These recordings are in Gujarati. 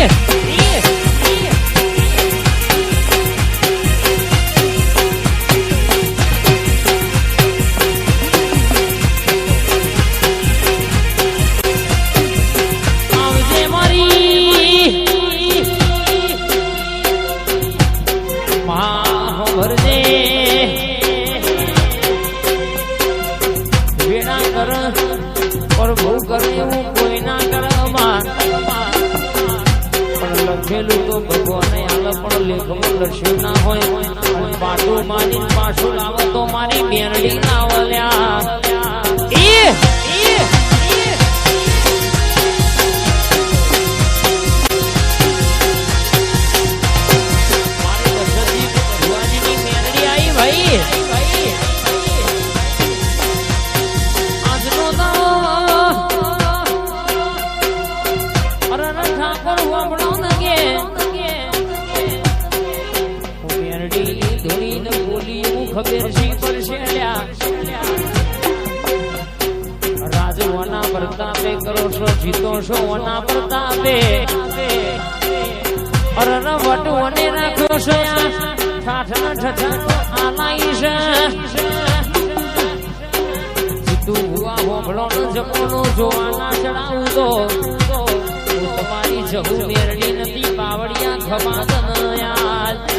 Привет! જમોનો જોવાના ચડાવું તો. તમારી જગુ મેરણી નથી પાવડિયા ખમાદન યાર.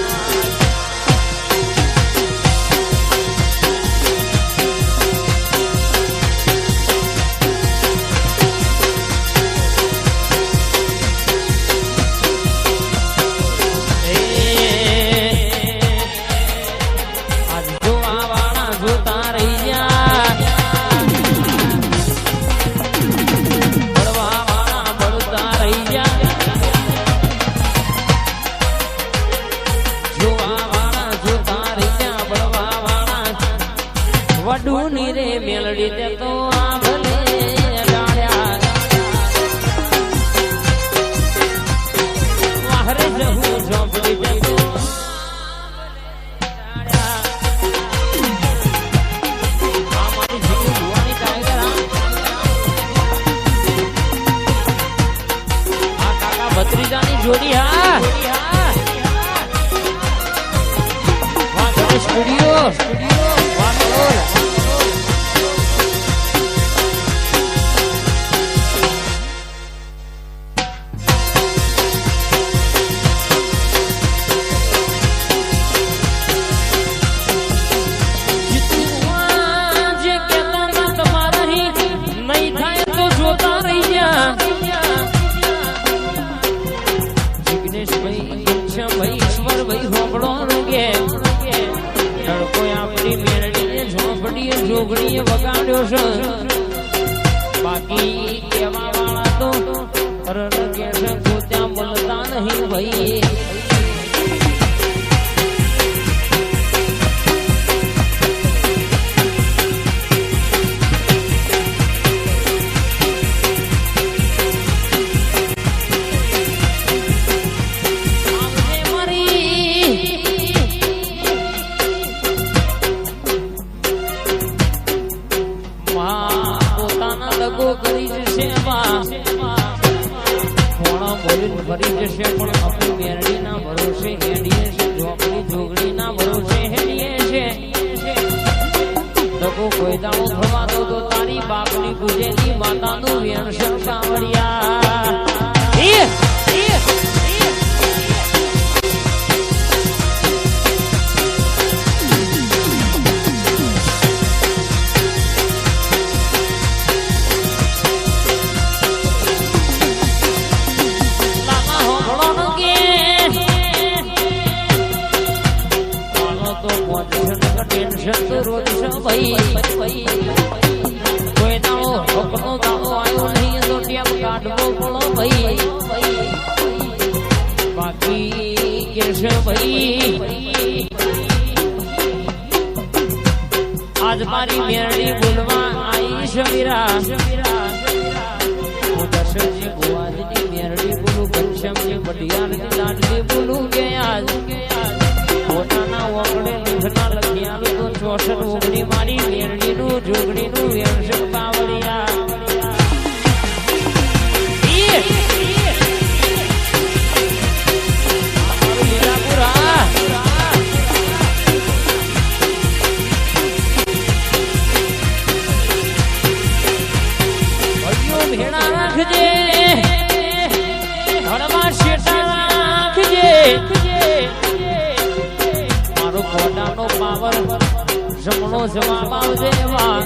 ખોટાનો પાવર જમણો જવાબ આવજે વા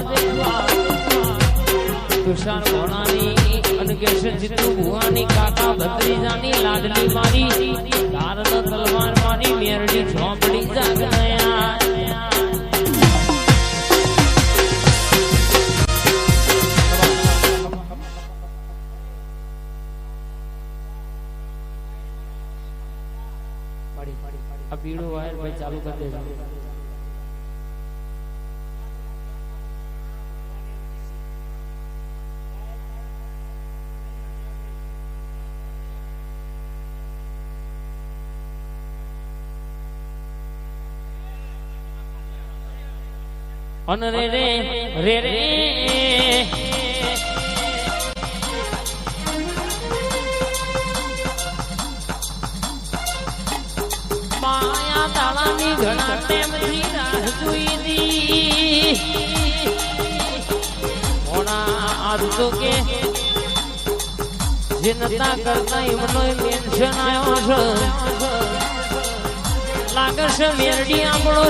તુષાર ભોણાની અને કેશન જીતુ ભુવાની કાકા ભત્રીજાની લાડલી મારી તારન તલવાર મારી મેરડી ઝોપડી જાગનયા આ પીળો વાયર ભાઈ ચાલુ કરી દેજો અન રે રે રે રે. માયા તાળાની ઘણા પ્રેમથી રાહ જોઈતી હોણા આજ તો કે જનતા કરતા એમનો પેન્શન આવ્યો છે. લાગે છે મેરડી આપણો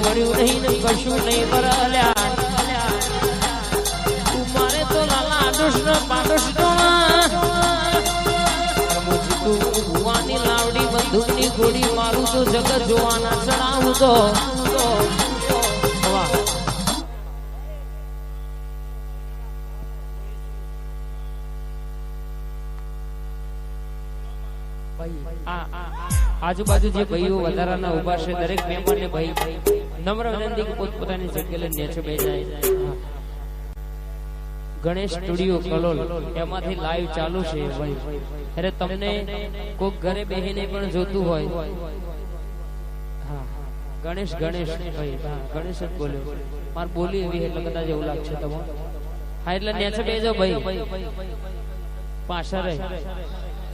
મળ્યું નહીં ને કશું નહીં બરાલ્યા તું મારે તો લાલા આડોશ પાડોશ તું ભુવાની ગોળી મારું તો જગત જોવાના ચડાવું તો આજુબાજુ જે ભાઈઓ વધારાના ઊભા છે, દરેક મહેમાનને ભાઈ નમ્ર વિનંતી પોતપોતાની જગ્યા લઈને નેચે બે જાય. ગણેશ સ્ટુડિયો કલોલ, એમાંથી લાઈવ ચાલુ છે ભાઈ. અરે તમને કોક ઘરે બેહીને પણ જોતું હોય. ગણેશ ગણેશ ભાઈ ગણેશ જ બોલ્યો. માર બોલી એવી એટલે કદાચ એવું લાગશે તમને. હા, એટલે નેચે બેજો ભાઈ. પાછા રહે.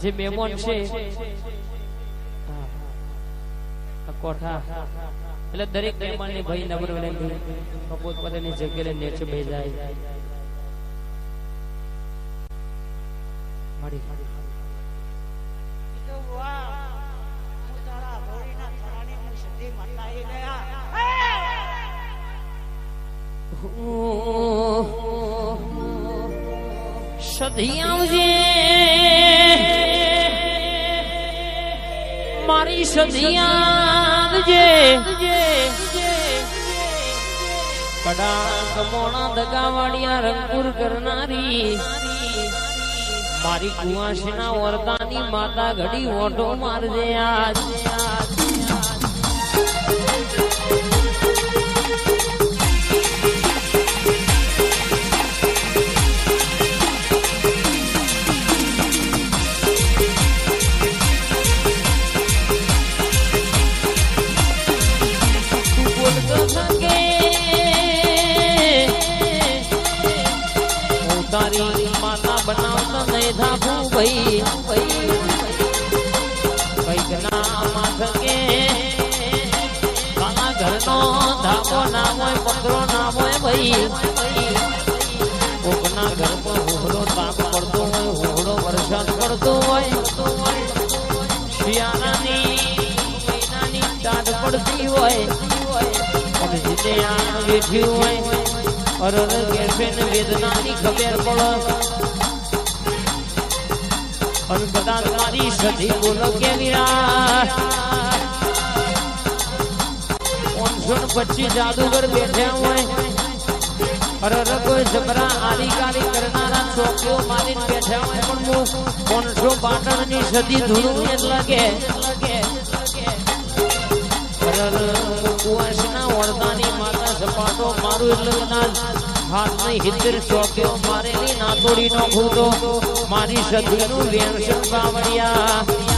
જે મહેમાન છે. કોઠા એટલે દરેક મહેમાનને ભાઈ નબર પોતપોતાની પોત પોતાની જગ્યાએ નેચે ભાઈ જાય. મળી મારી સધિયાવજે કડાક મોણા દગાવાડિયા રંગપુર કરનારી, મારી કુવાસના વરદાની માતા ઘડી ઓટો મારજે આજ. ભાઈ કંઈક માથકે કાલા ઘરનો ધાબો ના હોય પકરો ના હોય ભાઈ કોકના ઘર પર તાપ પડતો હોય. પડતો હોય. શિયાળાની મહિનાની વેદનાની ખબર પડે. અને કદાચ મારી સધી બોલો કે વિરાટ પાંચસો ને પચીસ જાદુગર બેઠા હોય અરર કોઈ જબરા આલી કાલી કરનારા ચોકીઓ મારીને બેઠા હોય પણ હું પાંચસો પાટણની સદી ધૂળું એટલે કે અરર કુવાસના વરદાની મારું એટલે કદાચ હાથ નહીં હિતર ચોક્યો મારેલી નાતોડી નો ખૂતો મારી સદીનું વેણસન બાવળિયા.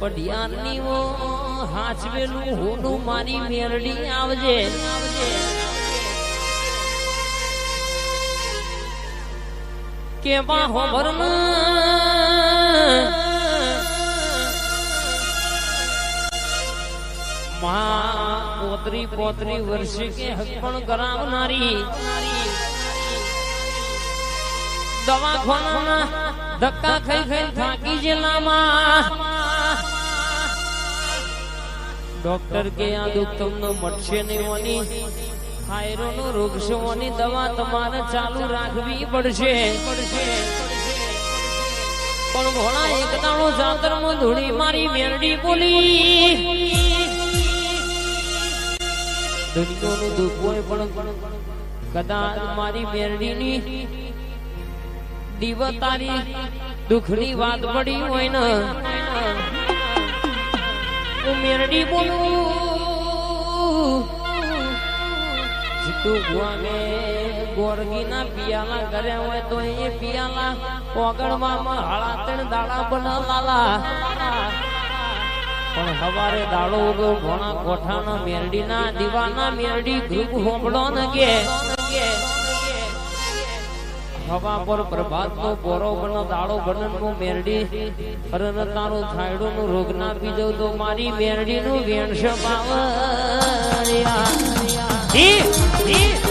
પઢિયારની હાચવેલું હોનું મારી મેરડી આવજે. કેવા હોબરમાં મા પોતરી પોતરી વર્ષે કે હકપણ કરાવનારી. દવાખાનાના ધક્કા ખાઈ ખાઈ થાકી જિલ્લામાં ડોક્ટર કે આ દુઃખ તમને મટશે નહીં ઓની થાયરો નો રોગ છે દવા તમારે ચાલુ રાખવી પડશે. પણ ભોળા એક દાણો જાતરમાં ધૂળી મારી મેરડી બોલી. દુનિયાનું દુઃખ હોય પણ કદાચ મારી મેરડીની દીવ તારી દુઃખની વાત પડી હોય ને. હું મેરડી બોલું. જીતું ગુવાને ગોરગીના પિયાલા કર્યા હોય તો એ પિયાલા ઓગણવામાં હાળા ત્રણ દાડા બના લાલા પણ સવારે દાડો ઉગો, ભોણા કોઠાના મેરડીના, દીવાના મેરડી ગ્રુપ હોંભળો ન કે. હવા પર પ્રભાત નો બોરો બનો, દાડો બનન નો મેરડી અરન તારો છાયડો નો રોગ ના પીજો તો મારી મેરડી નું વેણ છે જી જી જી.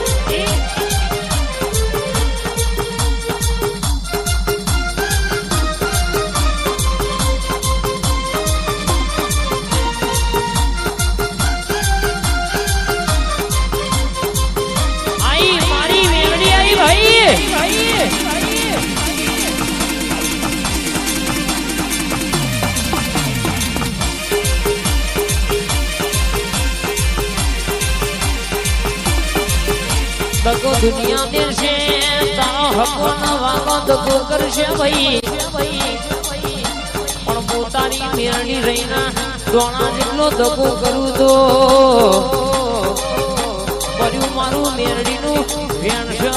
દુનિયા દેશે તારો હકો વાગો દગો કરશે ભાઈ. પણ પોતાની મેરણી રહીના દોણા જેટલો દગો કરું તો કર્યું મારું મેરડીનું વેણ છે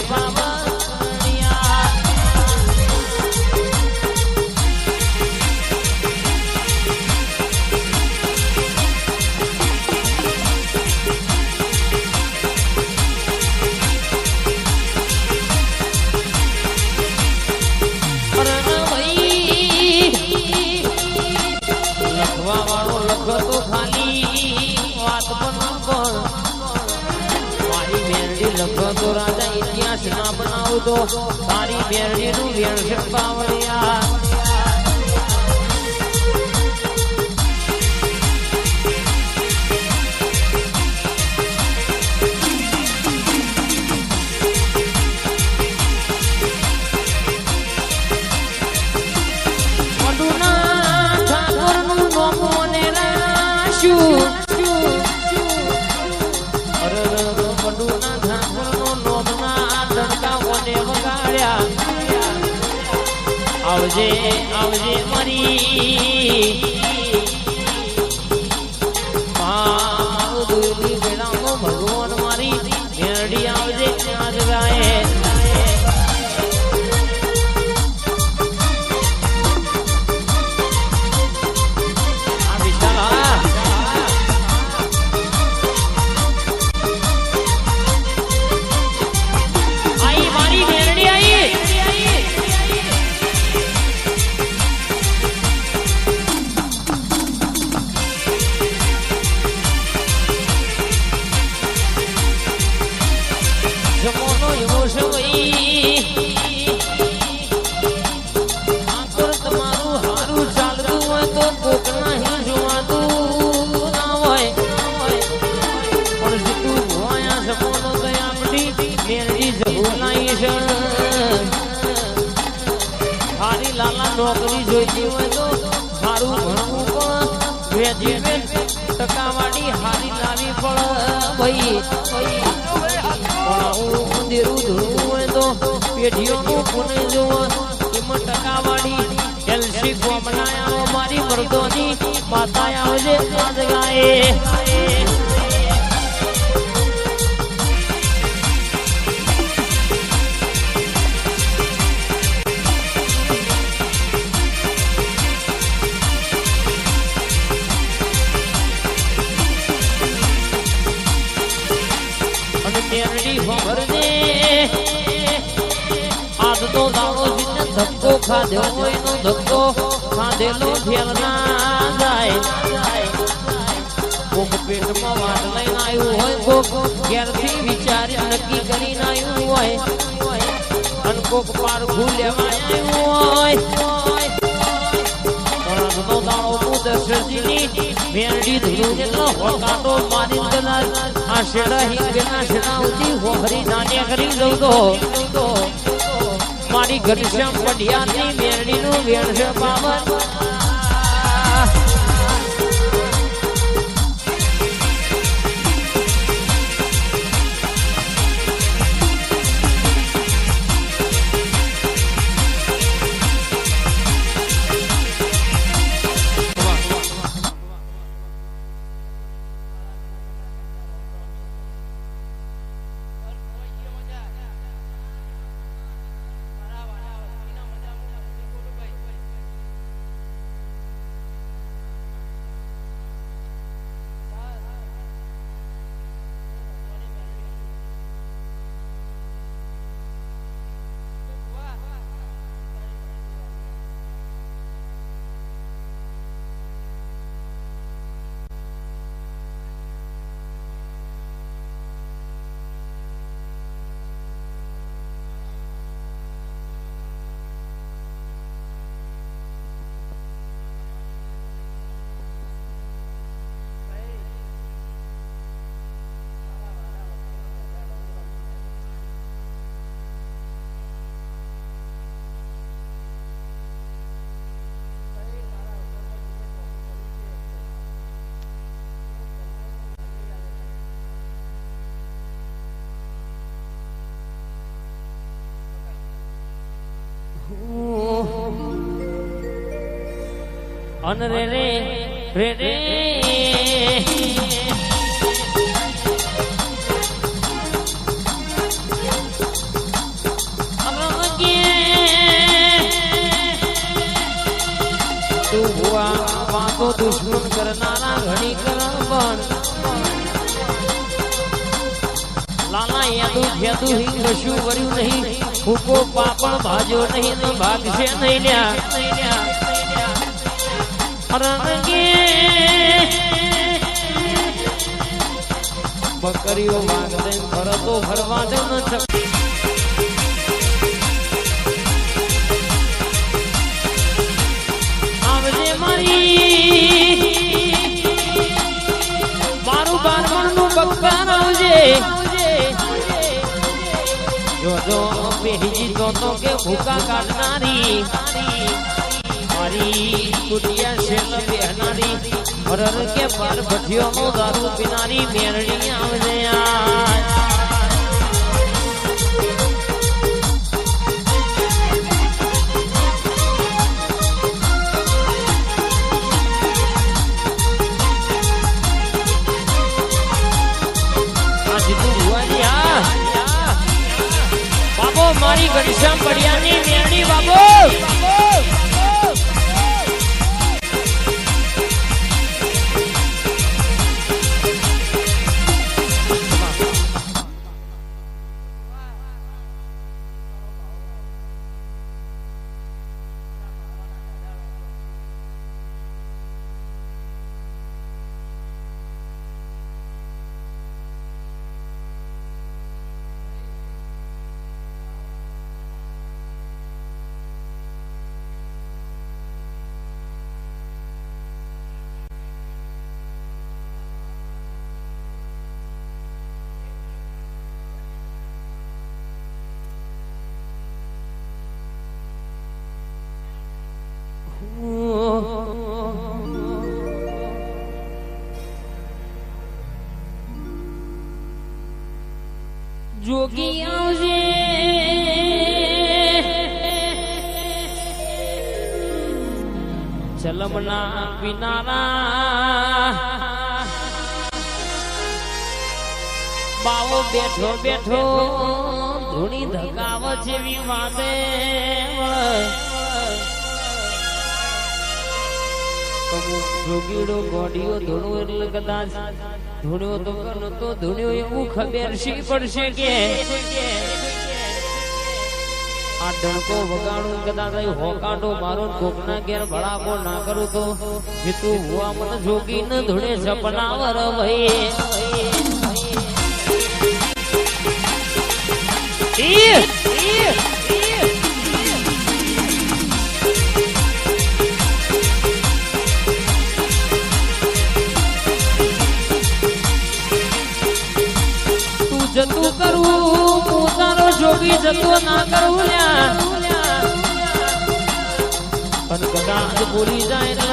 મારી લખો તો રાજા ઇતિહાસ ના બનાવતો તારી મેરડી નું વેણ વડુના આવજે આવજે મારી પણ મંદિરું હોય તો પેઢીઓનું પુણે જોવા, એમાં ટકાવાળી, એલસી ગોમનાયા મારી મર્દોની માતા આવજે આજ ગાય ખાધો હોય નો ધક્કો, ખાધેલો ફેર ના જાય. કોક પેટમાં વાત લઈને આવ્યું હોય, કોક ઘેરથી વિચારી નક્કી કરીને આવ્યું હોય. અને કોક પારખું લેવા આવ્યું હોય. મેરડી ધૂળ કેટલો હોકાટો મારી ગલા આ શેડા હિંગના શેડા ઉતી હોહરી નાને કરી દઉં તો. મારી ઘનશ્યામ પઢિયાની મેરડીનું વેણ છે પાવન. અન રે રે રે રે. દુશ્મન કરનારા ઘણી કરણ પણ. લાલા યાદુ ફેદુ હિંગ કશું વર્યું નહીં. ફૂકો પાપણ ભાજો નહીં તો ભાગશે નહીં લ્યા. બકરીઓ વાગદે ફરતો ફરવા દે ન આવજે મારી મારું બારમણનું જો જો પેહી તો તો કે ભૂકા કાઢનારી. नारी, कुटिया से बहनारी भरर के पार भटियो मो दारू पिनारी मेरणी आवने आय મારી बढ़िया नहीं મેળ જોગી આવજે. ચલમના કિનારા. બાવો બેઠો બેઠો. ધૂણી ધકાવ જેવી વાતે. જોગીડો ગોડીઓ ધોણું એટલે કદાચ ધૂણ્યો તો કનો તો ધૂણ્યો એવું ખબર શી પડશે કે? આ ડણકો વગાડું કદાચ હોકાટો મારો કોકના ઘેર ભળાકો ના કરું તો? જે તું હુવા મને જોગી ન ધૂણે સપનાવર ભાઈ જોગી જતો ના કરું લ્યા પણ કદાચ ભૂલી જાય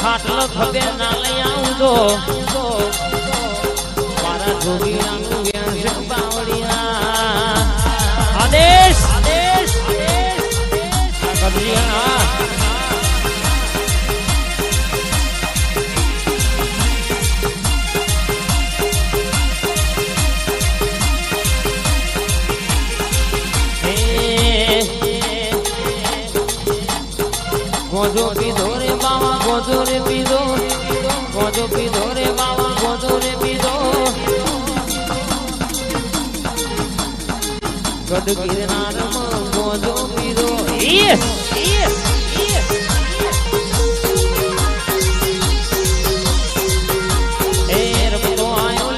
ખાટલો ખબે ના લઈ આવું તો મારા વેણ છે બાવળિયા આદેશ ગઢ ગિરનારમાં ઈસ, ઈસ. એ રમતો આયો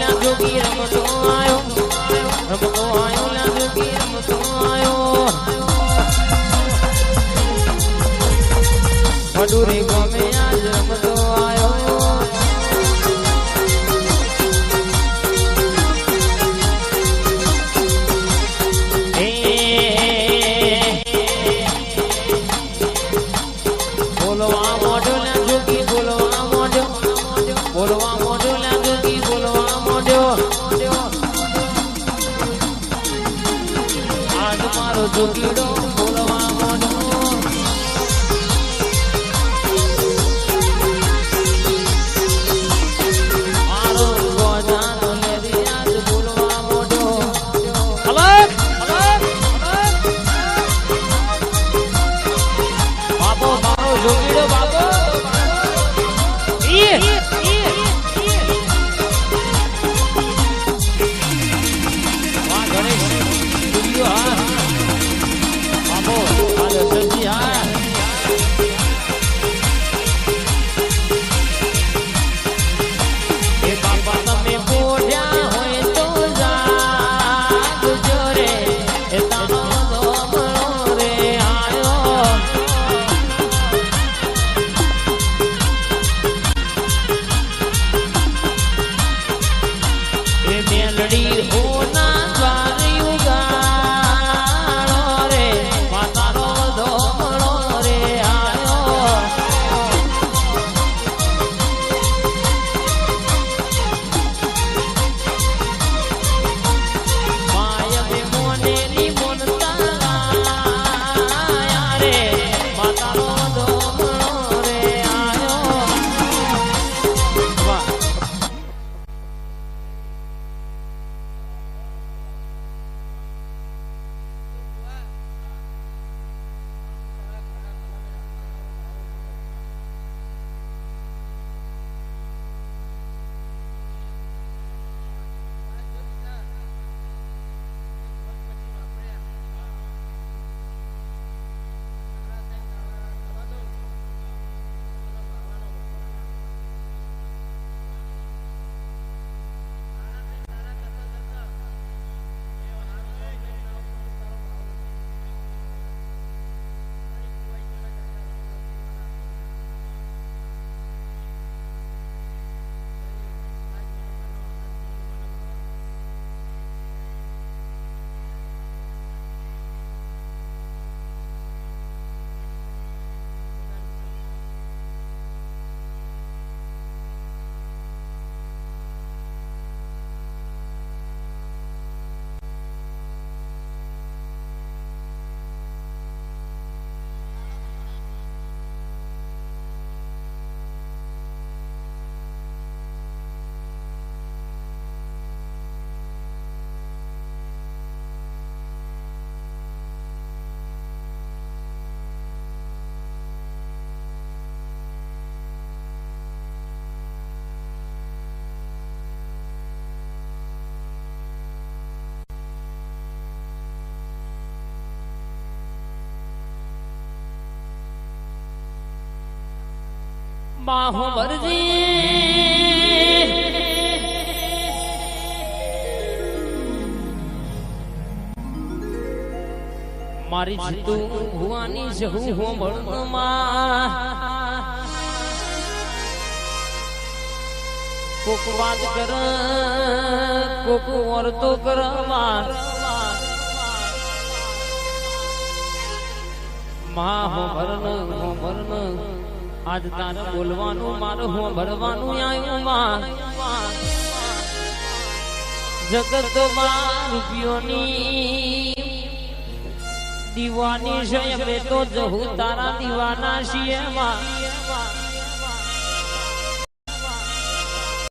一 મારી જીતું જહું હો હોમળમાં કોક વાત કર, કોક વર્તો કરવા મા હો ભરન હો ભરન આજ તારે બોલવાનું, મારું હું ભરવાનું આવ્યું માં જગતમાં દીવાની છે તો જહુ તારા દીવાના છીએ માં